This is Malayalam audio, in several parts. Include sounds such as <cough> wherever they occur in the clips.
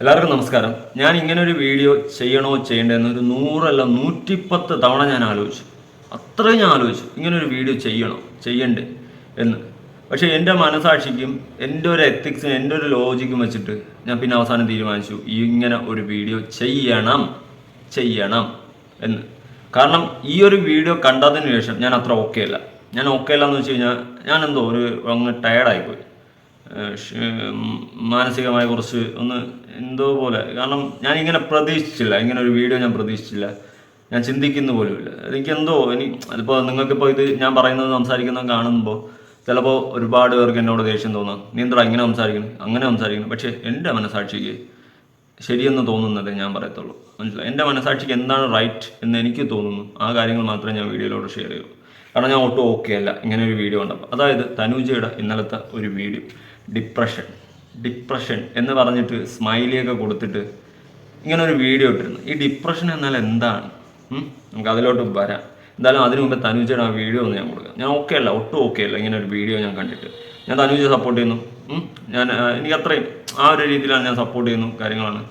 എല്ലാവർക്കും നമസ്കാരം. ഞാൻ ഇങ്ങനെ ഒരു വീഡിയോ ചെയ്യണോ ചെയ്യേണ്ടതെന്ന് ഒരു നൂറല്ല നൂറ്റിപ്പത്ത് തവണ ഞാൻ ആലോചിച്ചു. അത്രയും ഞാൻ ആലോചിച്ചു. ഇങ്ങനെ ഒരു വീഡിയോ ചെയ്യണോ? ചെയ്യണ്ടേ എന്ന്. പക്ഷേ എന്റെ മനസാക്ഷിക്കും എന്റെ ഒരു എത്തിക്സിനും എന്റെ ഒരു ലോജിക്കും വെച്ചിട്ട് ഞാൻ പിന്നെ അവസാനം തീരുമാനിച്ചു ഇങ്ങനെ ഒരു വീഡിയോ ചെയ്യണം ചെയ്യണം എന്ന്. കാരണം ഈ ഒരു വീഡിയോ കണ്ടതിന് ശേഷം ഞാൻ അത്ര ഓക്കെ അല്ല. ഞാൻ ഓക്കെ അല്ല എന്ന് വെച്ച് കഴിഞ്ഞാൽ ഞാൻ എന്തോ ഒരു അങ്ങ് ടയർഡായിപ്പോയി മാനസികമായി കുറച്ച് ഒന്ന് എന്തോ പോലെ കാരണം ഞാൻ ഇങ്ങനെ പ്രതീക്ഷിച്ചില്ല. ഇങ്ങനെ ഒരു വീഡിയോ ഞാൻ പ്രതീക്ഷിച്ചില്ല. ഞാൻ ചിന്തിക്കുന്ന പോലുമില്ല. എനിക്ക് എന്തോ ഇനി അതിപ്പോൾ നിങ്ങൾക്കിപ്പോൾ ഇത് ഞാൻ പറയുന്നത് സംസാരിക്കുന്നത് കാണുമ്പോൾ ചിലപ്പോൾ ഒരുപാട് പേർക്ക് എന്നോട് ദേഷ്യം തോന്നാം. നീ എന്താ ഇങ്ങനെ സംസാരിക്കണം? അങ്ങനെ സംസാരിക്കണം. പക്ഷേ എന്റെ മനസാക്ഷിക്ക് ശരിയെന്ന് തോന്നുന്നത് ഞാൻ പറയത്തുള്ളൂ. മനസ്സിലായി? എന്റെ മനസാക്ഷിക്ക് എന്താണ് റൈറ്റ് എന്ന് എനിക്ക് തോന്നുന്നു. ആ കാര്യങ്ങൾ മാത്രമേ ഞാൻ വീഡിയോയിലൂടെ ഷെയർ ചെയ്യൂ കാരണം ഞാൻ ഒട്ടും ഓക്കെ അല്ല ഇങ്ങനെ ഒരു വീഡിയോ ഉണ്ടപ്പോൾ അതായത് തനുജയുടെ ഇന്നലത്തെ ഒരു വീഡിയോ. ഡിപ്രഷൻ ഡിപ്രഷൻ എന്ന് പറഞ്ഞിട്ട് സ്മൈലിയൊക്കെ കൊടുത്തിട്ട് ഇങ്ങനെ ഒരു വീഡിയോ ഇട്ടിരുന്നു. ഈ ഡിപ്രഷൻ എന്നാൽ എന്താണ്? നമുക്ക് അതിലോട്ട് വരാം. എന്തായാലും അതിനു മുമ്പ് തനുജയുടെ ആ വീഡിയോ ഒന്ന് ഞാൻ കൊടുക്കാം. ഞാൻ ഓക്കെ അല്ല ഒട്ടും ഓക്കെ അല്ല ഇങ്ങനെ ഒരു വീഡിയോ ഞാൻ കണ്ടിട്ട്. ഞാൻ തനുജ സപ്പോർട്ട് ചെയ്യുന്നു. ഞാൻ എനിക്ക് അത്രയും ആ ഒരു രീതിയിലാണ് ഞാൻ സപ്പോർട്ട് ചെയ്യുന്നു കാര്യങ്ങളാണ്.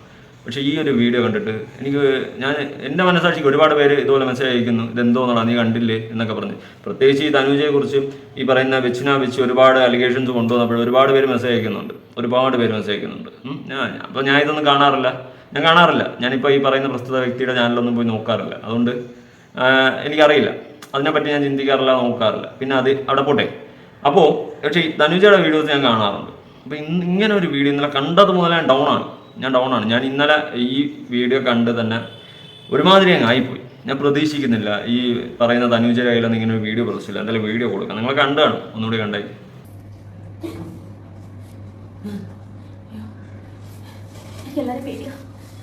പക്ഷേ ഈ ഒരു വീഡിയോ കണ്ടിട്ട് എനിക്ക് ഞാൻ എന്റെ മനസ്സാക്ഷിക്ക് ഒരുപാട് പേര് ഇതുപോലെ മെസ്സേജ് അയക്കുന്നു ഇതെന്തോന്നാണ് നീ കണ്ടില്ലേ? എന്നൊക്കെ പറഞ്ഞ്. പ്രത്യേകിച്ച് ഈ തനുജയെക്കുറിച്ച് ഈ പറയുന്ന വെച്ചിനാ വെച്ച് ഒരുപാട് അലിഗേഷൻസ് കൊണ്ടുവന്നപ്പോൾ ഒരുപാട് പേര് മെസ്സേജ് അയക്കുന്നുണ്ട് ഒരുപാട് പേര് മെസ്സേജ് അയക്കുന്നുണ്ട് ഞാൻ അപ്പോൾ ഞാൻ ഇതൊന്നും കാണാറില്ല. ഞാൻ കാണാറില്ല. ഞാനിപ്പോൾ ഈ പറയുന്ന പ്രസ്തുത വ്യക്തിയുടെ ചാനലൊന്നും പോയി നോക്കാറില്ല. അതുകൊണ്ട് എനിക്കറിയില്ല. അതിനെപ്പറ്റി ഞാൻ ചിന്തിക്കാറില്ല നോക്കാറില്ല. പിന്നെ അത് അവിടെ പോട്ടെ. അപ്പോൾ പക്ഷേ തനുജയുടെ വീഡിയോസ് ഞാൻ കാണാറുണ്ട്. അപ്പോൾ ഇങ്ങനെ ഒരു വീഡിയോ ഇന്നലെ കണ്ടത് മുതലേ ഡൗൺ ആണ്. ഞാൻ ഡൗൺ ആണ്. ഞാൻ ഇന്നലെ ഈ വീഡിയോ കണ്ട് തന്നെ ഒരുമാതിരി അങ്ങ് ആയിപ്പോയി. ഞാൻ പ്രതീക്ഷിക്കുന്നില്ല ഈ പറയുന്ന അനുജരായാലും കയ്യിലൊന്നും ഇങ്ങനെ ഒരു വീഡിയോ പ്രതീക്ഷിച്ചില്ല. എന്തായാലും വീഡിയോ കൊടുക്കാം. നിങ്ങൾ കണ്ടാണ്. ഒന്നുകൂടി കണ്ടായി. എല്ലാവരും പേടിയാ.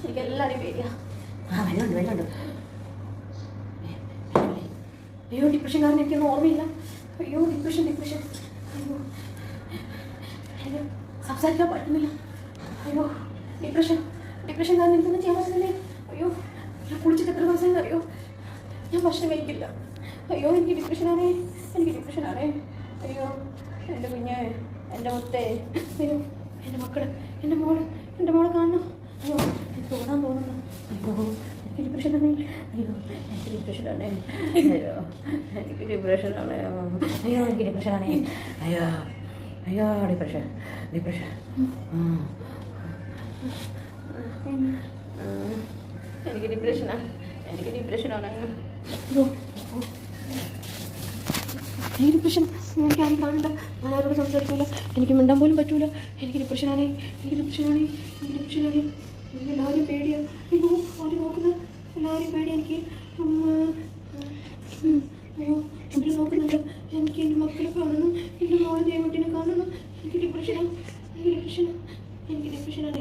എനിക്ക് പേടിയാ. ആ വെള്ളമുണ്ട് വെള്ളമുണ്ട് അയ്യോ ഡിപ്രഷൻ കാരണം എനിക്കൊന്നും ഓർമ്മയില്ല. അയ്യോ ഡിപ്രഷൻ ഡിപ്രഷൻ അയ്യോ സംസാരിക്കാൻ പറ്റുന്നില്ല. അയ്യോ. ഡിപ്രഷൻ ഡിപ്രഷൻ ഞാൻ എന്തെന്ന് ചെയ്യാൻ പറ്റുന്നില്ലേ? അയ്യോ ഞാൻ കുളിച്ചിട്ട് എത്ര ദിവസം അറിയോ? ഞാൻ ഭക്ഷണം കഴിക്കില്ല. അയ്യോ എനിക്ക് ഡിപ്രഷനാണേ എനിക്ക് ഡിപ്രഷനാണേ അയ്യോ എന്റെ കുഞ്ഞ് എന്റെ മുത്തേ. അയ്യോ എന്റെ മക്കൾ എന്റെ മോൾ എന്റെ മോളെ കാണണം അയ്യോ എനിക്ക് ഓടാൻ തോന്നുന്നു. അയ്യോ എനിക്ക് ഡിപ്രഷനാണേ അയ്യോ എനിക്ക് ഡിപ്രഷനാണേ അയ്യോ എനിക്ക് ഡിപ്രഷനാണ് അയ്യോ എനിക്ക് ഡിപ്രഷനാണേ അയ്യോ അയ്യോ ഡിപ്രഷൻ ഡിപ്രഷൻ എനിക്ക് ഡിപ്രഷനാണ് എനിക്ക് ഡിപ്രഷനാണ് എനിക്ക് ഡിപ്രഷൻ എനിക്ക് ആരും കാണണ്ട. ഞാൻ ആരോട് സംസാരിക്കില്ല എനിക്ക് മിണ്ടാൻ പോലും പറ്റൂല. എനിക്ക് ഡിപ്രഷനാണേ എനിക്ക് ഡിപ്രഷനാണേ എനിക്ക് ഡിപ്രഷനാണേ എനിക്ക് എല്ലാവരും പേടിയാ. അയ്യോ ആരും നോക്കുന്ന എല്ലാവരും പേടിയാ എനിക്ക്. അയ്യോ എവിടെ നോക്കുന്നുണ്ട്. എനിക്ക് എന്റെ മക്കളെ കാണുന്നു. എന്റെ മോളെ ദേവട്ടിനെ കാണുന്നു. എനിക്ക് ഡിപ്രഷനാണ് എനിക്ക് ഡിപ്രഷനാണ് എനിക്ക് ഡിപ്രഷനാണ്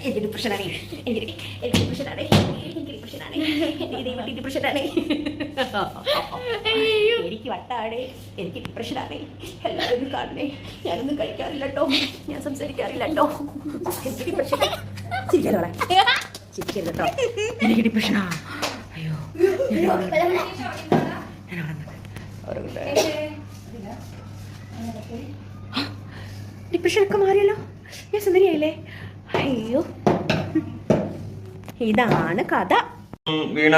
എനിക്ക് ഡിപ്രഷനാണ് എനിക്ക് എനിക്ക് ഡിപ്രഷനാണേ എനിക്ക് ഡിപ്രഷനാണ് എനിക്ക് ഡിപ്രഷനാണ് ഡിപ്രഷനാണേ എനിക്ക് വട്ടാടേ എനിക്ക് ഡിപ്രഷനാണ് എല്ലാവരും കാണണേ. ഞാനൊന്നും കഴിക്കാറില്ല കേട്ടോ ഞാൻ സംസാരിക്കാറില്ല കേട്ടോ എനിക്ക് ഡിപ്രഷൻ ചിരിക്കാനോളെ ചിരിക്കരുത് കേട്ടോ എനിക്ക് ഡിപ്രഷനാ അയ്യോ. ഡിപ്രഷനൊക്കെ മാറിയല്ലോ? ഞാൻ സുന്ദരിയായില്ലേ? അയ്യോ. ഇതാണ് കഥ. വീണ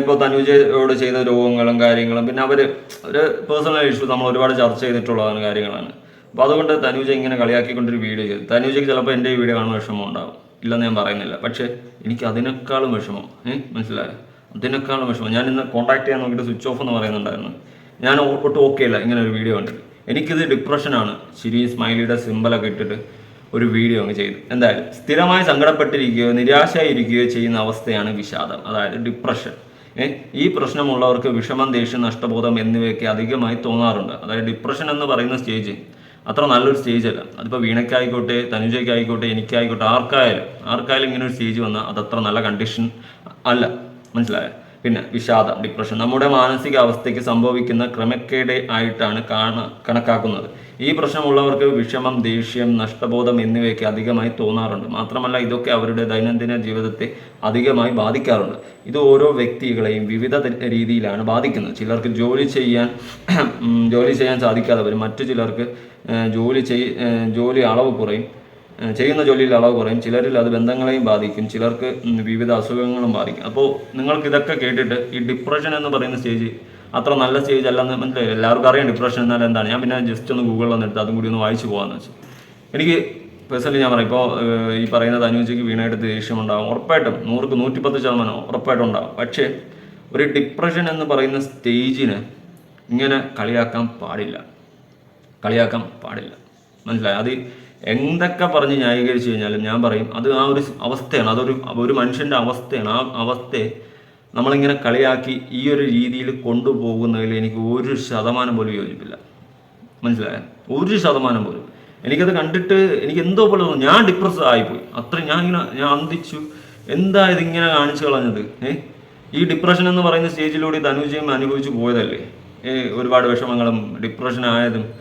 ഇപ്പൊ തനുജയോട് ചെയ്ത രോഗങ്ങളും കാര്യങ്ങളും പിന്നെ അവർ ഒരു പേഴ്സണൽ ഇഷ്യൂ നമ്മൾ ഒരുപാട് ചർച്ച ചെയ്തിട്ടുള്ളതാണ് കാര്യങ്ങളാണ്. അപ്പോൾ അതുകൊണ്ട് തനുജ ഇങ്ങനെ കളിയാക്കിക്കൊണ്ടൊരു വീഡിയോ ചെയ്തു. തനുജയ്ക്ക് ചിലപ്പോൾ എന്റെ ഈ വീഡിയോ കാണുന്ന വിഷമം ഉണ്ടാവും. ഇല്ലെന്ന് ഞാൻ പറയുന്നില്ല. പക്ഷേ എനിക്ക് അതിനേക്കാളും വിഷമം മനസ്സിലായോ? അതിനേക്കാളും വിഷമം. ഞാൻ ഇന്ന് കോൺടാക്ട് ചെയ്യാൻ നോക്കിയിട്ട് സ്വിച്ച് ഓഫ് എന്ന് പറയുന്നുണ്ടായിരുന്നു. ഞാൻ ഒട്ടും ഓക്കെ അല്ല ഇങ്ങനെ ഒരു വീഡിയോ കണ്ടിട്ട്. എനിക്കിത് ഡിപ്രഷനാണ് ശരി സ്മൈലിയുടെ സിമ്പലൊക്കെ ഇട്ടിട്ട് ഒരു വീഡിയോ അങ്ങ് ചെയ്തു. എന്തായാലും സ്ഥിരമായി സങ്കടപ്പെട്ടിരിക്കുകയോ നിരാശയായിരിക്കുകയോ ചെയ്യുന്ന അവസ്ഥയാണ് വിഷാദം അതായത് ഡിപ്രഷൻ ഈ പ്രശ്നമുള്ളവർക്ക് വിഷമം ദേഷ്യം നഷ്ടബോധം എന്നിവയൊക്കെ അധികമായി തോന്നാറുണ്ട്. അതായത് ഡിപ്രഷൻ എന്ന് പറയുന്ന സ്റ്റേജ് അത്ര നല്ലൊരു സ്റ്റേജ് അല്ല. അതിപ്പോൾ വീണയ്ക്കായിക്കോട്ടെ തനുജയ്ക്കായിക്കോട്ടെ എനിക്കായിക്കോട്ടെ ആർക്കായാലും ആർക്കായാലും ഇങ്ങനെ ഒരു സ്റ്റേജ് വന്നാൽ അതത്ര നല്ല കണ്ടീഷൻ അല്ല. മനസ്സിലായോ? പിന്നെ വിഷാദം ഡിപ്രഷൻ നമ്മുടെ മാനസികാവസ്ഥയ്ക്ക് സംഭവിക്കുന്ന ക്രമക്കേട് ആയിട്ടാണ് കാണ കണക്കാക്കുന്നത്. ഈ പ്രശ്നമുള്ളവർക്ക് വിഷമം ദേഷ്യം നഷ്ടബോധം എന്നിവയൊക്കെ അധികമായി തോന്നാറുണ്ട്. മാത്രമല്ല ഇതൊക്കെ അവരുടെ ദൈനംദിന ജീവിതത്തെ അധികമായി ബാധിക്കാറുണ്ട്. ഇത് ഓരോ വ്യക്തികളെയും വിവിധ രീതിയിലാണ് ബാധിക്കുന്നത്. ചിലർക്ക് ജോലി ചെയ്യാൻ ജോലി ചെയ്യാൻ സാധിക്കാതെ വരും മറ്റു ചിലർക്ക് ജോലി ചെയ് ജോലി അളവ് കുറയും. ചെയ്യുന്ന ജോലിയിൽ അളവ് കുറയും. ചിലരിൽ അത് ബന്ധങ്ങളെയും ബാധിക്കും. ചിലർക്ക് വിവിധ അസുഖങ്ങളും ബാധിക്കും. അപ്പോൾ നിങ്ങൾക്ക് ഇതൊക്കെ കേട്ടിട്ട് ഈ ഡിപ്രഷൻ എന്ന് പറയുന്ന സ്റ്റേജ് അത്ര നല്ല സ്റ്റേജ് അല്ലെന്ന് മനസ്സിലായി? എല്ലാവർക്കും അറിയാം ഡിപ്രഷൻ എന്നാൽ എന്താണ്. ഞാൻ പിന്നെ ജസ്റ്റ് ഒന്ന് ഗൂഗിൾ ഒന്ന് എടുത്ത് അതും കൂടി ഒന്ന് വായിച്ചു പോകാമെന്ന് വെച്ചു. എനിക്ക് പേഴ്സണലി ഞാൻ പറയാം. ഇപ്പോൾ ഈ പറയുന്നത് തനുജയ്ക്ക് വീണായിട്ട് ദേഷ്യം ഉണ്ടാകും ഉറപ്പായിട്ടും നൂറുക്ക് നൂറ്റിപ്പത്ത് ശതമാനം ഉറപ്പായിട്ടും ഉണ്ടാകും പക്ഷേ ഒരു ഡിപ്രഷൻ എന്ന് പറയുന്ന സ്റ്റേജിന് ഇങ്ങനെ കളിയാക്കാൻ പാടില്ല. കളിയാക്കാൻ പാടില്ല. മനസ്സിലായി? അത് എന്തൊക്കെ പറഞ്ഞ് ന്യായീകരിച്ചു കഴിഞ്ഞാലും ഞാൻ പറയും അത് ആ ഒരു അവസ്ഥയാണ് അതൊരു ഒരു മനുഷ്യന്റെ അവസ്ഥയാണ്. ആ അവസ്ഥയെ നമ്മളിങ്ങനെ കളിയാക്കി ഈ ഒരു രീതിയിൽ കൊണ്ടുപോകുന്നതിൽ എനിക്ക് ഒരു ശതമാനം പോലും യോജിപ്പില്ല. മനസ്സിലായ? ഒരു ശതമാനം പോലും. എനിക്കത് കണ്ടിട്ട് എനിക്ക് എന്തോ പോലെ തോന്നുന്നു ഞാൻ ഡിപ്രസ് ആയിപ്പോയി. അത്ര ഞാൻ ഇങ്ങനെ ഞാൻ അന്തിച്ചു. എന്താ ഇതിങ്ങനെ കാണിച്ചു കളഞ്ഞത്? ഏ? ഈ ഡിപ്രഷൻ എന്ന് പറയുന്ന സ്റ്റേജിലൂടെ ധനുജയും അനുഭവിച്ചു പോയതല്ലേ? ഒരുപാട് വിഷമങ്ങളും ഏ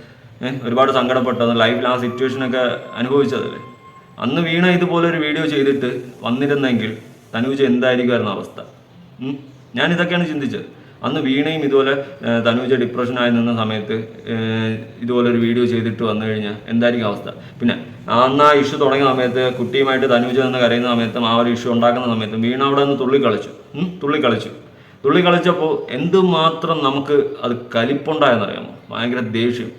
ഒരുപാട് സങ്കടപ്പെട്ടത് ലൈഫിൽ ആ സിറ്റുവേഷനൊക്കെ അനുഭവിച്ചതല്ലേ അന്ന് വീണ ഇതുപോലെ ഒരു വീഡിയോ ചെയ്തിട്ട് വന്നിരുന്നെങ്കിൽ തനൂജ് എന്തായിരിക്കുമായിരുന്നു അവസ്ഥ? ഞാൻ ഇതൊക്കെയാണ് ചിന്തിച്ചത്. അന്ന് വീണയും ഇതുപോലെ തനുജ ഡിപ്രഷനായി നിന്ന സമയത്ത് ഇതുപോലെ ഒരു വീഡിയോ ചെയ്തിട്ട് വന്നു കഴിഞ്ഞാൽ എന്തായിരിക്കും അവസ്ഥ? പിന്നെ അന്ന് ആ ഇഷ്യൂ തുടങ്ങിയ സമയത്ത് കുട്ടിയുമായിട്ട് തനൂജ് നിന്ന് കരയുന്ന സമയത്തും ആ ഒരു ഇഷ്യൂ ഉണ്ടാക്കുന്ന സമയത്തും വീണ അവിടെ നിന്ന് തുള്ളിക്കളിച്ചു? തുള്ളിക്കളിച്ചു. തുള്ളിക്കളിച്ചപ്പോൾ എന്തുമാത്രം നമുക്ക് അത് കലിപ്പുണ്ടായെന്നറിയാമോ? ഭയങ്കര ദേഷ്യം?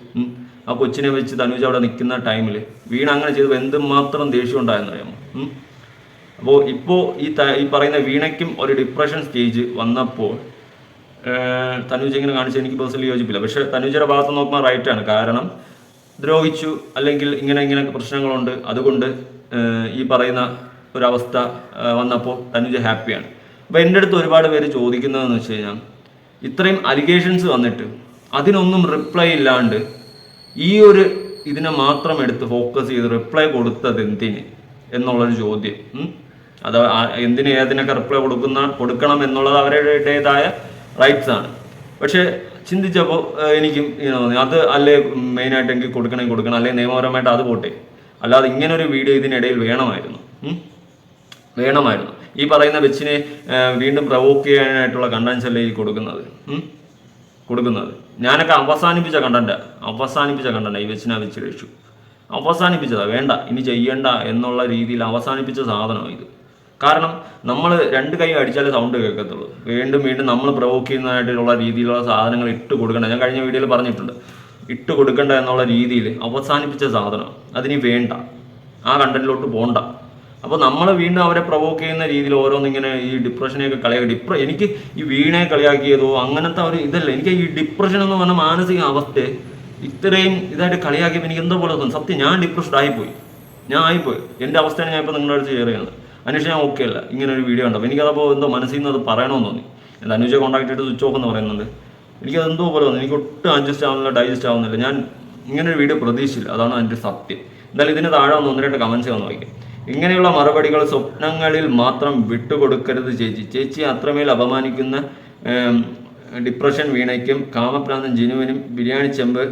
ആ കൊച്ചിനെ വെച്ച് തനുജ് അവിടെ നിൽക്കുന്ന ടൈമിൽ വീണ അങ്ങനെ ചെയ്തപ്പോൾ എന്തുമാത്രം ദേഷ്യം ഉണ്ടായെന്നറിയാമോ? അപ്പോൾ ഇപ്പോൾ ഈ ഈ പറയുന്ന വീണയ്ക്കും ഒരു ഡിപ്രഷൻ സ്റ്റേജ് വന്നപ്പോൾ തനുജ് ഇങ്ങനെ കാണിച്ച് എനിക്ക് പേഴ്സണലി യോജിപ്പില്ല. പക്ഷെ തനുജയുടെ ഭാഗത്ത് നോക്കുമ്പോൾ റൈറ്റ് ആണ്. കാരണം ദ്രോഹിച്ചു അല്ലെങ്കിൽ ഇങ്ങനെ ഇങ്ങനെ പ്രശ്നങ്ങളുണ്ട്. അതുകൊണ്ട് ഈ പറയുന്ന ഒരവസ്ഥ വന്നപ്പോൾ തനുജ ഹാപ്പിയാണ് അപ്പോൾ എന്റെ അടുത്ത് ഒരുപാട് പേര് ചോദിക്കുന്നതെന്ന് വെച്ച് കഴിഞ്ഞാൽ ഇത്രയും അലിഗേഷൻസ് വന്നിട്ട് അതിനൊന്നും റിപ്ലൈ ഇല്ലാണ്ട് ഈ ഒരു ഇതിനെ മാത്രം എടുത്ത് ഫോക്കസ് ചെയ്ത് റിപ്ലൈ കൊടുത്തത് എന്തിന് എന്നുള്ളൊരു ചോദ്യം. അത് എന്തിന് ഏതിനൊക്കെ റിപ്ലൈ കൊടുക്കുന്ന കൊടുക്കണം എന്നുള്ളത് അവരുടേതായ റൈറ്റ്സ് ആണ്. പക്ഷേ ചിന്തിച്ചപ്പോൾ എനിക്ക് അത് അല്ലേ മെയിനായിട്ട് എനിക്ക് കൊടുക്കണമെങ്കിൽ കൊടുക്കണം അല്ലെങ്കിൽ നിയമപരമായിട്ട് അത് പോട്ടെ. അല്ലാതെ ഇങ്ങനൊരു വീഡിയോ ഇതിനിടയിൽ വേണമായിരുന്നു. വേണമായിരുന്നു. ഈ പറയുന്ന വെച്ചിനെ വീണ്ടും പ്രവോക്ക് ചെയ്യാനായിട്ടുള്ള കണ്ടൻസ് അല്ലേ ഈ കൊടുക്കുന്നത്? കൊടുക്കുന്നത്. ഞാനൊക്കെ അവസാനിപ്പിച്ച കണ്ടന്റ് അവസാനിപ്പിച്ച കണ്ടന്റ് ഈ വെച്ചിനാ വെച്ച് രക്ഷു അവസാനിപ്പിച്ചതാ വേണ്ട ഇനി ചെയ്യണ്ട എന്നുള്ള രീതിയിൽ അവസാനിപ്പിച്ച സാധനമാണ് ഇത്. കാരണം നമ്മൾ രണ്ട് കൈ അടിച്ചാലേ സൗണ്ട് കേൾക്കത്തുള്ളൂ. വീണ്ടും വീണ്ടും നമ്മൾ പ്രവോക്ക് ചെയ്യുന്നതായിട്ടുള്ള രീതിയിലുള്ള സാധനങ്ങൾ ഇട്ട് കൊടുക്കണ്ട. ഞാൻ കഴിഞ്ഞ വീഡിയോയിൽ പറഞ്ഞിട്ടുണ്ട്. ഇട്ട് കൊടുക്കണ്ട എന്നുള്ള രീതിയിൽ അവസാനിപ്പിച്ച സാധനം അതിനി വേണ്ട. ആ കണ്ടന്റിലോട്ട് പോണ്ട. അപ്പോൾ നമ്മൾ വീണ്ടും അവരെ പ്രൊവോക്ക് ചെയ്യുന്ന രീതിയിൽ ഓരോന്നിങ്ങനെ ഈ ഡിപ്രഷനെയൊക്കെ കളിയാക്കി. ഡിപ്ര എനിക്ക് ഈ വീണയെ കളിയാക്കിയതോ അങ്ങനത്തെ ഒരു ഇതല്ല. എനിക്ക് ഈ ഡിപ്രഷൻ എന്ന് പറഞ്ഞ മാനസിക അവസ്ഥയെ ഇത്രയും ഇതായിട്ട് കളിയാക്കിയപ്പോൾ എനിക്ക് എന്തോ പോലെ തോന്നുന്നു സത്യം ഞാൻ ഡിപ്രസ്ഡ് ആയിപ്പോയി. ഞാൻ ആയിപ്പോയി. എന്റെ അവസ്ഥയാണ് ഞാൻ ഇപ്പോൾ നിങ്ങളുടെ അടുത്ത് ഷെയർ ചെയ്യുന്നത്. അന്വേഷിച്ച് ഞാൻ ഓക്കെ അല്ല. ഇങ്ങനെ ഒരു വീഡിയോ ഉണ്ടപ്പോൾ എനിക്കതപ്പോൾ എന്തോ മനസ്സിൽ നിന്ന് അത് പറയണമെന്ന് തോന്നി. എന്റെ അനുജ കോൺടാക്ട് ചെയ്തിട്ട് സ്വിച്ച് ഓഫ് എന്ന് പറയുന്നുണ്ട്. എനിക്കത് എന്തോ പോലെ തോന്നുന്നു എനിക്ക് ഒട്ടും അഡ്ജസ്റ്റ് ആവുന്നില്ല ഡൈജസ്റ്റ് ആവുന്നില്ല. ഞാൻ ഇങ്ങനെ ഒരു വീഡിയോ പ്രതീക്ഷിച്ചില്ല. അതാണ് എന്റെ സത്യം. എന്തായാലും ഇതിന് താഴെ ഒന്ന് ഒന്ന് രണ്ട് കമൻസ് വന്ന് നോക്കി ഇങ്ങനെയുള്ള മറുപടികൾ സ്വപ്നങ്ങളിൽ മാത്രം വിട്ടുകൊടുക്കരുത് ചേച്ചി. ചേച്ചി അത്രമേൽ അപമാനിക്കുന്ന ഡിപ്രഷൻ വീണയ്ക്കും കാമപ്രാന്തം ജിനുവിനും ബിരിയാണി ചെമ്പ്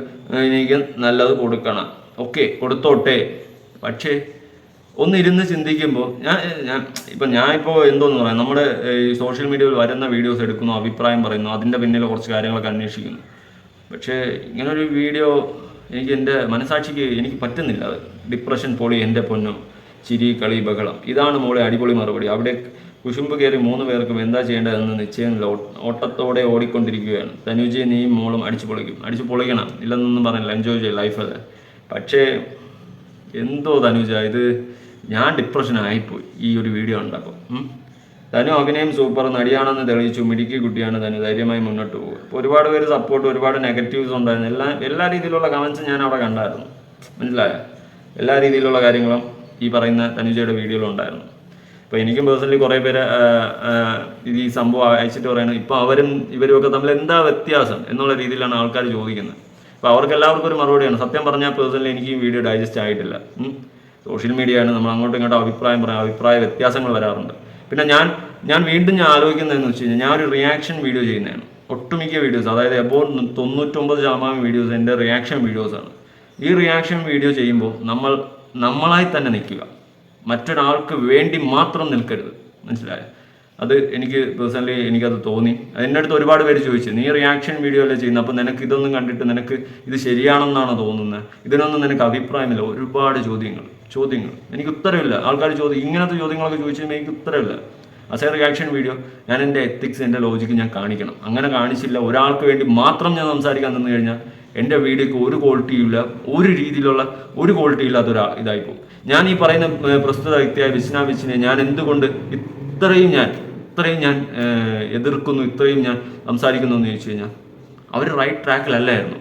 നല്ലത് കൊടുക്കണം. ഓക്കെ കൊടുത്തോട്ടെ. പക്ഷേ ഒന്നിരുന്ന് ചിന്തിക്കുമ്പോൾ ഞാൻ ഞാൻ ഇപ്പം ഞാൻ ഇപ്പോൾ എന്തോന്ന് പറയാം. നമ്മുടെ ഈ സോഷ്യൽ മീഡിയയിൽ വരുന്ന വീഡിയോസ് എടുക്കുന്നു അഭിപ്രായം പറയുന്നു അതിന്റെ പിന്നിൽ കുറച്ച് കാര്യങ്ങളൊക്കെ അന്വേഷിക്കുന്നു. പക്ഷേ ഇങ്ങനൊരു വീഡിയോ എനിക്ക് എന്റെ മനസാക്ഷിക്ക് എനിക്ക് പറ്റുന്നില്ല. അത് ഡിപ്രഷൻ പോളി എന്റെ പൊന്നു. ചിരി കളി ബഹളം. ഇതാണ് മോളെ അടിപൊളി മറുപടി. അവിടെ കുശുമ്പ് കയറി മൂന്ന് പേർക്കും എന്താ ചെയ്യേണ്ടതെന്ന് നിശ്ചയമില്ല ഓ- ഓട്ടത്തോടെ ഓടിക്കൊണ്ടിരിക്കുകയാണ്. തനുജി നീയും മോളും അടിച്ചു പൊളിക്കും. അടിച്ചു പൊളിക്കണം. ഇല്ലെന്നൊന്നും പറഞ്ഞില്ല. എൻജോയ് ചെയ്യും ലൈഫ് അത്. പക്ഷേ എന്തോ തനുജ ഇത് ഞാൻ ഡിപ്രഷൻ ആയിപ്പോയി ഈ ഒരു വീഡിയോ ഉണ്ടാക്കും തനു അഭിനയം സൂപ്പർ നടിയാണെന്ന് തെളിയിച്ചു. മിടുക്കി കുട്ടിയാണ് തനു ധൈര്യമായി മുന്നോട്ട് പോകുക അപ്പോൾ ഒരുപാട് പേര് സപ്പോർട്ട് ഒരുപാട് നെഗറ്റീവ്സ് ഉണ്ടായിരുന്നു. എല്ലാ എല്ലാ രീതിയിലുള്ള കമൻസും ഞാൻ അവിടെ കണ്ടായിരുന്നു. മനസ്സിലായോ? എല്ലാ രീതിയിലുള്ള കാര്യങ്ങളും ഈ പറയുന്ന തനുജയുടെ വീഡിയോയിൽ ഉണ്ടായിരുന്നു. അപ്പോൾ എനിക്കും പേഴ്സണലി കുറേ പേര് ഈ സംഭവം അയച്ചിട്ട് പറയുന്നത് ഇപ്പോൾ അവരും ഇവരും ഒക്കെ തമ്മിൽ എന്താ വ്യത്യാസം എന്നുള്ള രീതിയിലാണ് ആൾക്കാർ ചോദിക്കുന്നത്. അപ്പോൾ അവർക്ക് എല്ലാവർക്കും ഒരു മറുപടിയാണ്. സത്യം പറഞ്ഞാൽ പേഴ്സണലി എനിക്ക് ഈ വീഡിയോ ഡൈജസ്റ്റ് ആയിട്ടില്ല. സോഷ്യൽ മീഡിയയാണ് നമ്മൾ അങ്ങോട്ടും ഇങ്ങോട്ടും അഭിപ്രായം പറയാം അഭിപ്രായ വ്യത്യാസങ്ങൾ വരാറുണ്ട്. പിന്നെ ഞാൻ ഞാൻ വീണ്ടും ഞാൻ ആലോചിക്കുന്നതെന്ന് വെച്ച് കഴിഞ്ഞാൽ ഞാൻ ഒരു റിയാക്ഷൻ വീഡിയോ ചെയ്യുന്നതാണ്. ഒട്ടുമിക്ക വീഡിയോസ് അതായത് എബോ തൊണ്ണൂറ്റൊമ്പത് ശതമാനം വീഡിയോസ് എന്റെ റിയാക്ഷൻ വീഡിയോസാണ് ഈ റിയാക്ഷൻ വീഡിയോ ചെയ്യുമ്പോൾ നമ്മൾ നമ്മളായി തന്നെ നിൽക്കുക. മറ്റൊരാൾക്ക് വേണ്ടി മാത്രം നിൽക്കരുത്. മനസ്സിലായോ? അത് എനിക്ക് പേഴ്സണലി എനിക്കത് തോന്നി. എന്റെ അടുത്ത് ഒരുപാട് പേര് ചോദിച്ചു നീ റിയാക്ഷൻ വീഡിയോ അല്ലേ ചെയ്യുന്നത് അപ്പോൾ നിനക്ക് ഇതൊന്നും കണ്ടിട്ട് നിനക്ക് ഇത് ശരിയാണെന്നാണ് തോന്നുന്നത് ഇതിനൊന്നും നിനക്ക് അഭിപ്രായമില്ല. ഒരുപാട് ചോദ്യങ്ങൾ ചോദ്യങ്ങൾ. എനിക്ക് ഉത്തരവില്ല. ആൾക്കാർ ചോദ്യം ഇങ്ങനത്തെ ചോദ്യങ്ങളൊക്കെ ചോദിച്ചാൽ എനിക്ക് ഉത്തരവില്ല. അസേ റിയാക്ഷൻ വീഡിയോ ഞാൻ എന്റെ എത്തിക്സ് എന്റെ ലോജിക്ക് ഞാൻ കാണിക്കണം. അങ്ങനെ കാണിച്ചില്ല. ഒരാൾക്ക് വേണ്ടി മാത്രം ഞാൻ സംസാരിക്കാൻ നിന്ന് കഴിഞ്ഞാൽ എന്റെ വീഡിയോക്ക് ഒരു ക്വാളിറ്റിയും ഇല്ല ഒരു രീതിയിലുള്ള ഒരു ക്വാളിറ്റി ഇല്ലാത്തൊരു ഇതായി പോകും ഞാൻ ഈ പറയുന്ന പ്രസ്തുത വ്യക്തിയായ വിസ്ന വിശ്നെ ഞാൻ എന്തുകൊണ്ട് ഇത്രയും ഞാൻ ഇത്രയും ഞാൻ എതിർക്കുന്നു ഇത്രയും ഞാൻ സംസാരിക്കുന്നു എന്ന് ചോദിച്ചു കഴിഞ്ഞാൽ അവർ റൈറ്റ് ട്രാക്കിലല്ലായിരുന്നു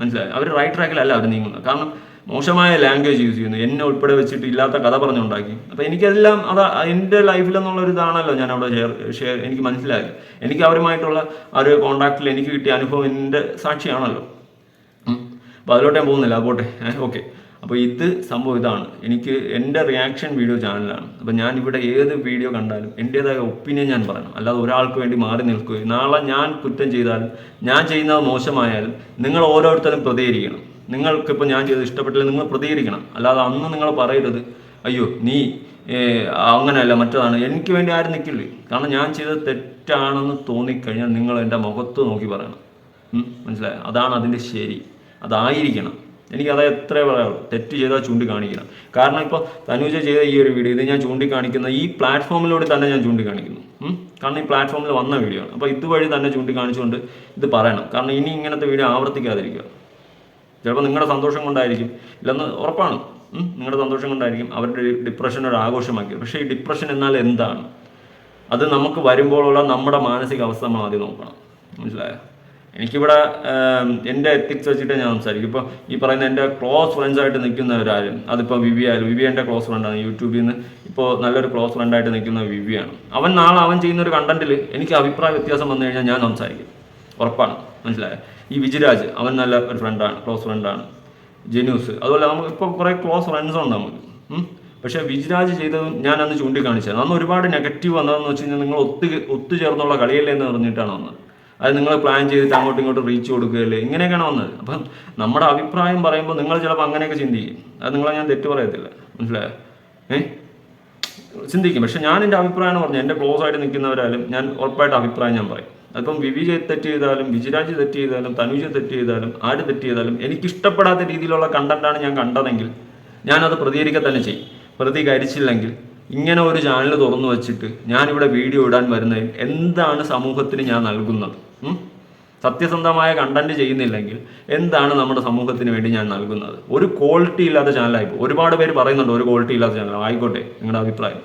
മനസ്സിലായി? അവർ റൈറ്റ് ട്രാക്കിലല്ല അവർ നീങ്ങുന്നത്. കാരണം മോശമായ ലാംഗ്വേജ് യൂസ് ചെയ്യുന്നു. എന്നെ ഉൾപ്പെടെ വെച്ചിട്ട് ഇല്ലാത്ത കഥ പറഞ്ഞുണ്ടാക്കി അപ്പം എനിക്കതെല്ലാം അത് എന്റെ ലൈഫിലെന്നുള്ള ഒരു ഇതാണല്ലോ ഞാൻ അവിടെ ഷെയർ ഷെയർ എനിക്ക് മനസ്സിലായത്. എനിക്ക് അവരുമായിട്ടുള്ള ആ ഒരു കോണ്ടാക്റ്റിൽ എനിക്ക് കിട്ടിയ അനുഭവം എന്റെ സാക്ഷിയാണല്ലോ. അപ്പോൾ അതിലോട്ട് ഞാൻ പോകുന്നില്ല പോട്ടെ. <laughs> ഓക്കെ അപ്പോൾ ഇത് സംഭവം ഇതാണ്. എനിക്ക് എന്റെ റിയാക്ഷൻ വീഡിയോ ചാനലാണ് അപ്പോൾ ഞാൻ ഇവിടെ ഏത് വീഡിയോ കണ്ടാലും എന്റേതായ ഒപ്പീനിയൻ ഞാൻ പറയണം. അല്ലാതെ ഒരാൾക്ക് വേണ്ടി മാറി നിൽക്കുകയും നാളെ ഞാൻ കുറ്റം ചെയ്താലും ഞാൻ ചെയ്യുന്നത് മോശമായാലും നിങ്ങൾ ഓരോരുത്തരും പ്രതികരിക്കണം. നിങ്ങൾക്കിപ്പോൾ ഞാൻ ചെയ്ത് ഇഷ്ടപ്പെട്ടില്ല നിങ്ങൾ പ്രതികരിക്കണം. അല്ലാതെ അന്ന് നിങ്ങൾ പറയരുത് അയ്യോ നീ അങ്ങനെയല്ല മറ്റതാണ്. എനിക്ക് വേണ്ടി ആരും നിൽക്കില്ലേ? കാരണം ഞാൻ ചെയ്തത് തെറ്റാണെന്ന് തോന്നിക്കഴിഞ്ഞാൽ നിങ്ങൾ എന്റെ മുഖത്ത് നോക്കി പറയണം. മനസ്സിലായോ? അതാണ് അതിന്റെ ശരി. അതായിരിക്കണം. എനിക്ക് അത് എത്ര പറയാനുള്ളൂ. തെറ്റ് ചെയ്താൽ ചൂണ്ടിക്കാണിക്കണം. കാരണം ഇപ്പോൾ തനുജ ചെയ്ത ഈ ഒരു വീഡിയോ ഇത് ഞാൻ ചൂണ്ടിക്കാണിക്കുന്ന ഈ പ്ലാറ്റ്ഫോമിലൂടെ തന്നെ ഞാൻ ചൂണ്ടിക്കാണിക്കുന്നു? കാരണം ഈ പ്ലാറ്റ്ഫോമിൽ വന്ന വീഡിയോ ആണ്. അപ്പോൾ ഇതുവഴി തന്നെ ചൂണ്ടിക്കാണിച്ചുകൊണ്ട് ഇത് പറയണം. കാരണം ഇനി ഇങ്ങനത്തെ വീഡിയോ ആവർത്തിക്കാതിരിക്കുക. ചിലപ്പോൾ നിങ്ങളുടെ സന്തോഷം കൊണ്ടായിരിക്കും. ഇല്ലെന്ന് ഉറപ്പാണ്? നിങ്ങളുടെ സന്തോഷം കൊണ്ടായിരിക്കും അവരുടെ ഡിപ്രഷൻ ഒരു ആഘോഷമാക്കി പക്ഷേ ഈ ഡിപ്രഷൻ എന്നാൽ എന്താണ്? അത് നമുക്ക് വരുമ്പോഴുള്ള നമ്മുടെ മാനസികാവസ്ഥ നമ്മൾ ആദ്യം നോക്കണം. മനസ്സിലായോ? എനിക്കിവിടെ എന്റെ എത്തിക്സ് വെച്ചിട്ട് ഞാൻ സംസാരിക്കും. ഇപ്പോൾ ഈ പറയുന്ന എന്റെ ക്ലോസ് ഫ്രണ്ട്സായിട്ട് നിൽക്കുന്നവരാരും അതിപ്പോൾ വിവി ആയാലും വിവി എന്റെ ക്ലോസ് ഫ്രണ്ടാണ് യൂട്യൂബിൽ നിന്ന് ഇപ്പോൾ നല്ലൊരു ക്ലോസ് ഫ്രണ്ടായിട്ട് നിൽക്കുന്ന വിവിയാണ്. അവൻ നാളെ അവൻ ചെയ്യുന്ന ഒരു കണ്ടന്റിൽ എനിക്ക് അഭിപ്രായ വ്യത്യാസം വന്നു കഴിഞ്ഞാൽ ഞാൻ സംസാരിക്കും. ഉറപ്പാണ്. മനസ്സിലായോ? ഈ വിജിരാജ് അവൻ നല്ല ഒരു ഫ്രണ്ടാണ് ക്ലോസ് ഫ്രണ്ടാണ് ജെനൂസ് അതുപോലെ നമുക്ക് ഇപ്പോൾ കുറേ ക്ലോസ് ഫ്രണ്ട്സ് ഉണ്ട് നമുക്ക്. പക്ഷേ വിജിരാജ് ചെയ്തതും ഞാൻ അന്ന് ചൂണ്ടിക്കാണിച്ചത് അന്ന് ഒരുപാട് നെഗറ്റീവ് വന്നതെന്ന് വെച്ച് കഴിഞ്ഞാൽ നിങ്ങൾ ഒത്തു ഒത്തുചേർന്നുള്ള കളിയല്ലേ എന്ന് പറഞ്ഞിട്ടാണ് വന്നത്. അത് നിങ്ങൾ പ്ലാൻ ചെയ്തിട്ട് അങ്ങോട്ടും ഇങ്ങോട്ടും റീച്ച് കൊടുക്കുകയല്ലേ? ഇങ്ങനെയൊക്കെയാണ് വന്നത്. അപ്പം നമ്മുടെ അഭിപ്രായം പറയുമ്പോൾ നിങ്ങൾ ചിലപ്പോൾ അങ്ങനെയൊക്കെ ചിന്തിക്കും. അത് നിങ്ങളെ ഞാൻ തെറ്റ് പറയത്തില്ല. മനസ്സിലായോ? ഏ? ചിന്തിക്കും. പക്ഷെ ഞാൻ എന്റെ അഭിപ്രായം പറഞ്ഞു എന്റെ ക്ലോസ് ആയിട്ട് നിൽക്കുന്നവരായാലും ഞാൻ ഉറപ്പായിട്ട് അഭിപ്രായം ഞാൻ പറയും. അതിപ്പം വിവി ചെയ്ത് തെറ്റ് ചെയ്താലും വിജിരാജ് തെറ്റ് ചെയ്താലും തനുജ തെറ്റ് ചെയ്താലും ആര് തെറ്റ് ചെയ്താലും എനിക്ക് ഇഷ്ടപ്പെടാത്ത രീതിയിലുള്ള കണ്ടന്റാണ് ഞാൻ കണ്ടതെങ്കിൽ ഞാനത് പ്രതികരിക്കുക തന്നെ ചെയ്യും. പ്രതികരിച്ചില്ലെങ്കിൽ ഇങ്ങനെ ഒരു ചാനൽ തുറന്നു വെച്ചിട്ട് ഞാനിവിടെ വീഡിയോ ഇടാൻ വരുന്നതിൽ എന്താണ് സമൂഹത്തിന് ഞാൻ നൽകുന്നത്? സത്യസന്ധമായ കണ്ടന്റ് ചെയ്യുന്നില്ലെങ്കിൽ എന്താണ് നമ്മുടെ സമൂഹത്തിന് വേണ്ടി ഞാൻ നൽകുന്നത്? ഒരു ക്വാളിറ്റി ഇല്ലാത്ത ചാനലായിപ്പോൾ ഒരുപാട് പേര് പറയുന്നുണ്ട് ഒരു ക്വാളിറ്റി ഇല്ലാത്ത ചാനൽ ആയിക്കോട്ടെ നിങ്ങളുടെ അഭിപ്രായം.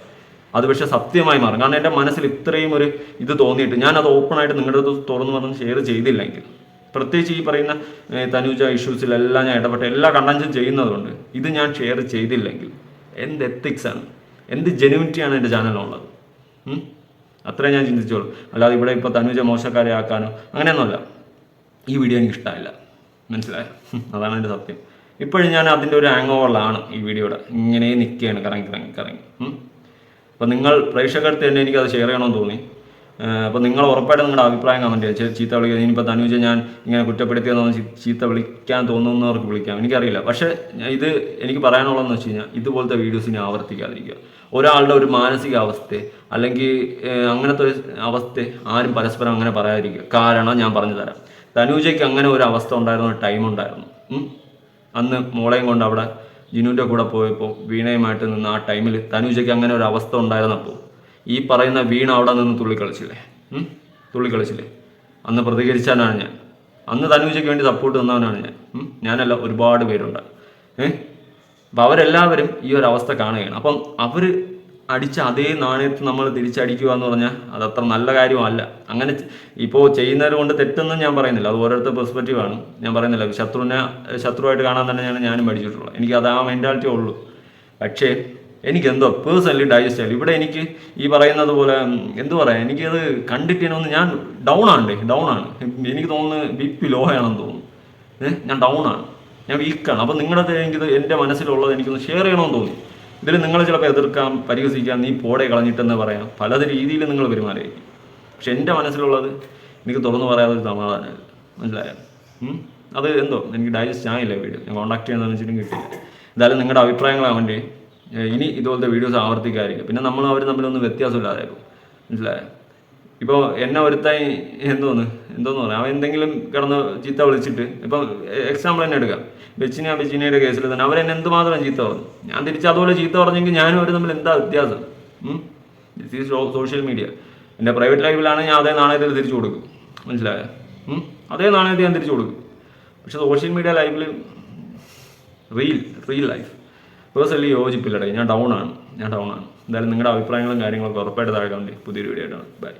അത് പക്ഷേ സത്യമായി മാറും. കാരണം എന്റെ മനസ്സിൽ ഇത്രയും ഒരു ഇത് തോന്നിയിട്ട് ഞാൻ അത് ഓപ്പൺ ആയിട്ട് നിങ്ങളുടെ അടുത്ത് തുറന്നു പറഞ്ഞ് ഷെയർ ചെയ്തില്ലെങ്കിൽ പ്രത്യേകിച്ച് ഈ പറയുന്ന തനുജ ഇഷ്യൂസിലെല്ലാം ഞാൻ ഇടപെട്ട എല്ലാ കണ്ടന്റും ചെയ്യുന്നതുകൊണ്ട് ഇത് ഞാൻ ഷെയർ ചെയ്തില്ലെങ്കിൽ എന്ത് എത്തിക്സാണ് എന്ത് ജെനുവിറ്റിയാണ് എന്റെ ചാനലിലുള്ളത്? അത്രേ ഞാൻ ചിന്തിച്ചോളൂ. അല്ലാതെ ഇവിടെ ഇപ്പോൾ തനുജ മോശക്കാരെ ആക്കാനോ അങ്ങനെയൊന്നുമല്ല. ഈ വീഡിയോ എനിക്ക് ഇഷ്ടമായില്ല മനസ്സിലായോ? <laughs> അതാണ് എന്റെ സത്യം. ഇപ്പോഴും ഞാൻ അതിന്റെ ഒരു ഹാങ് ഓവറിലാണ് ഈ വീഡിയോയുടെ ഇങ്ങനെ നിൽക്കുകയാണ് കറങ്ങി കറങ്ങി കറങ്ങി. അപ്പം നിങ്ങൾ പ്രേക്ഷകർക്ക് തന്നെ എനിക്കത് ഷെയർ ചെയ്യണമെന്ന് തോന്നി. അപ്പോൾ നിങ്ങൾ ഉറപ്പായിട്ടും നിങ്ങളുടെ അഭിപ്രായം കമന്റ് ചെയ്യുക. ചീത്ത വിളിക്കുക. ഇനിയിപ്പോൾ തനുജ ഞാൻ ഇങ്ങനെ കുറ്റപ്പെടുത്തിയെന്ന് ചീത്ത വിളിക്കാൻ തോന്നുന്നവർക്ക് വിളിക്കാം. എനിക്കറിയില്ല. പക്ഷേ ഇത് എനിക്ക് പറയാനുള്ളതെന്ന് വെച്ച് കഴിഞ്ഞാൽ ഇതുപോലത്തെ വീഡിയോസ് ഇനി ആവർത്തിക്കാതിരിക്കുക. ഒരാളുടെ ഒരു മാനസികാവസ്ഥ അല്ലെങ്കിൽ അങ്ങനത്തെ ഒരു അവസ്ഥ ആരും പരസ്പരം അങ്ങനെ പറയാതിരിക്കുക. കാരണം ഞാൻ പറഞ്ഞു തരാം. തനൂജയ്ക്ക് അങ്ങനെ ഒരു അവസ്ഥ ഉണ്ടായിരുന്ന ഒരു ടൈം ഉണ്ടായിരുന്നു. അന്ന് മോളെയും കൊണ്ട് അവിടെ ജിനുവിന്റെ കൂടെ പോയപ്പോൾ വീണയുമായിട്ട് നിന്ന് ആ ടൈമിൽ തനുജയ്ക്ക് അങ്ങനെ ഒരു അവസ്ഥ ഉണ്ടായിരുന്നപ്പോൾ ഈ പറയുന്ന വീണ അവിടെ നിന്ന് തുള്ളിക്കളിച്ചില്ലേ? തുള്ളിക്കളിച്ചില്ലേ? അന്ന് പ്രതികരിച്ചാനാണ് ഞാൻ. അന്ന് തനുജയ്ക്ക് വേണ്ടി സപ്പോർട്ട് തന്നവനാണ് ഞാൻ. ഞാനല്ല ഒരുപാട് പേരുണ്ട്. ഏഹ് അപ്പം അവരെല്ലാവരും ഈ ഒരു അവസ്ഥ കാണുകയാണ്. അപ്പം അവർ അടിച്ച അതേ നാണയത്തിൽ നമ്മൾ തിരിച്ചടിക്കുക എന്ന് പറഞ്ഞാൽ അത് അത്ര നല്ല കാര്യമല്ല. അങ്ങനെ ഇപ്പോൾ ചെയ്യുന്നവർ കൊണ്ട് തെറ്റൊന്നും ഞാൻ പറയുന്നില്ല. അത് ഓരോരുത്തർ പെർസ്പെക്റ്റീവ് ആണ്. ഞാൻ പറയുന്നില്ല ശത്രുവിനെ ശത്രുവായിട്ട് കാണാൻ തന്നെയാണ് ഞാനും പഠിച്ചിട്ടുള്ളത് എനിക്ക് അത് ആ മെന്റാലിറ്റി ഉള്ളൂ. പക്ഷേ എനിക്കെന്തോ പേഴ്സണലി ഡൈജസ്റ്റ് ചെയ്യാൻ ഇവിടെ എനിക്ക് ഈ പറയുന്നത് പോലെ എന്ത് പറയാം എനിക്കത് കണ്ടിട്ട് ഒന്ന് ഞാൻ ഡൗൺ ആണ്ടേ ഡൗൺ ആണ്. എനിക്ക് തോന്നുന്നു ബി പി ലോ ആണെന്ന് തോന്നുന്നു. ഏഹ് ഞാൻ ഡൗൺ ആണ്. ഞാൻ വീക്കാണ് അപ്പോൾ നിങ്ങളുടെ എനിക്കിത് എന്റെ മനസ്സിലുള്ളത് എനിക്കൊന്ന് ഷെയർ ചെയ്യണമെന്ന് തോന്നി. ഇതിൽ നിങ്ങൾ ചിലപ്പോൾ എതിർക്കാം പരിഹസിക്കാം നീ പോടെ കളഞ്ഞിട്ടെന്ന് പറയാം. പല രീതിയിൽ നിങ്ങൾ പെരുമാറിയിരിക്കും. പക്ഷെ എന്റെ മനസ്സിലുള്ളത് എനിക്ക് തുറന്നു പറയാതെ ഒരു സമാധാനമില്ല മനസ്സിലായോ? അത് എന്തോ? എനിക്ക് ഡൈജസ്റ്റ് ആയില്ല വീഡിയോ ഞാൻ കോൺടാക്ട് ചെയ്യുന്നതെന്ന് വെച്ചിട്ടും കിട്ടിയില്ല. എന്തായാലും നിങ്ങളുടെ അഭിപ്രായങ്ങളാണ് വേണ്ടി ഇനി ഇതുപോലത്തെ വീഡിയോസ് ആവർത്തിക്കാതിരിക്കും പിന്നെ നമ്മൾ അവർ തമ്മിലൊന്നും വ്യത്യാസമില്ലാതായിരിക്കും മനസ്സിലായോ? ഇപ്പോൾ എന്നെ ഒരുത്തായി എന്തോന്ന് എന്തോന്ന് പറയാം. അവൻ എന്തെങ്കിലും കിടന്ന് ചീത്ത വിളിച്ചിട്ട് ഇപ്പം എക്സാമ്പിൾ തന്നെ എടുക്കാം. ബെച്ചിന ബെച്ചിനയുടെ കേസിൽ തന്നെ. അവരെന്നെ എന്തുമാത്രം ചീത്ത പറഞ്ഞു? ഞാൻ തിരിച്ച് അതുപോലെ ചീത്ത പറഞ്ഞെങ്കിൽ ഞാനും അവർ തമ്മിൽ എന്താ വ്യത്യാസം? ദിസ് ഈസ് സോഷ്യൽ മീഡിയ എന്റെ പ്രൈവറ്റ് ലൈഫിലാണെങ്കിൽ ഞാൻ അതേ നാണയത്തിൽ തിരിച്ചു കൊടുക്കും. മനസ്സിലായോ? അതേ നാണയത്തിൽ ഞാൻ തിരിച്ചു കൊടുക്കും. പക്ഷെ സോഷ്യൽ മീഡിയ ലൈഫിൽ റീൽ റീൽ ലൈഫ് പേഴ്സണലി യോജിപ്പില്ലടേ. ഞാൻ ഡൗൺ ആണ്. ഞാൻ ഡൗൺ ആണ്. എന്തായാലും നിങ്ങളുടെ അഭിപ്രായങ്ങളും കാര്യങ്ങളൊക്കെ ഉറപ്പായിട്ട് താഴെ കണ്ടി പുതിയൊരു വീഡിയോ ആയിട്ടാണ് ബൈ